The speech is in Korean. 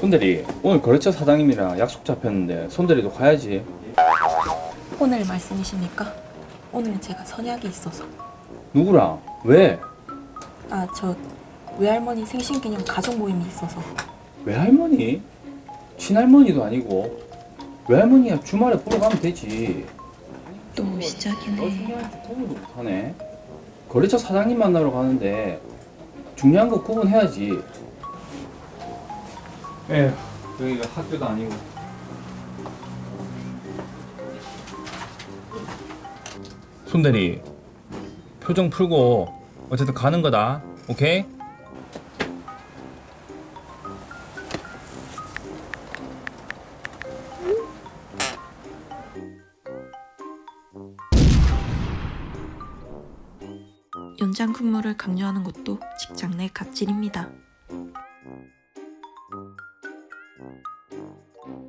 손대리 오늘 거래처 사장님이랑 약속 잡혔는데 손대리도 가야지 오늘 말씀이십니까? 오늘은 제가 선약이 있어서 누구랑? 왜? 아 저 외할머니 생신기념 가족 모임이 있어서 외할머니? 친할머니도 아니고 외할머니야 주말에 보러 가면 되지 또너 시작이네 중요한 거 구분도 못하네 거래처 사장님 만나러 가는데 중요한 거 구분해야지 에휴 여기가 학교도 아니고 손대리 표정 풀고 어쨌든 가는 거다 오케이? 연장 근무를 강요하는 것도 직장 내 갑질입니다. うん。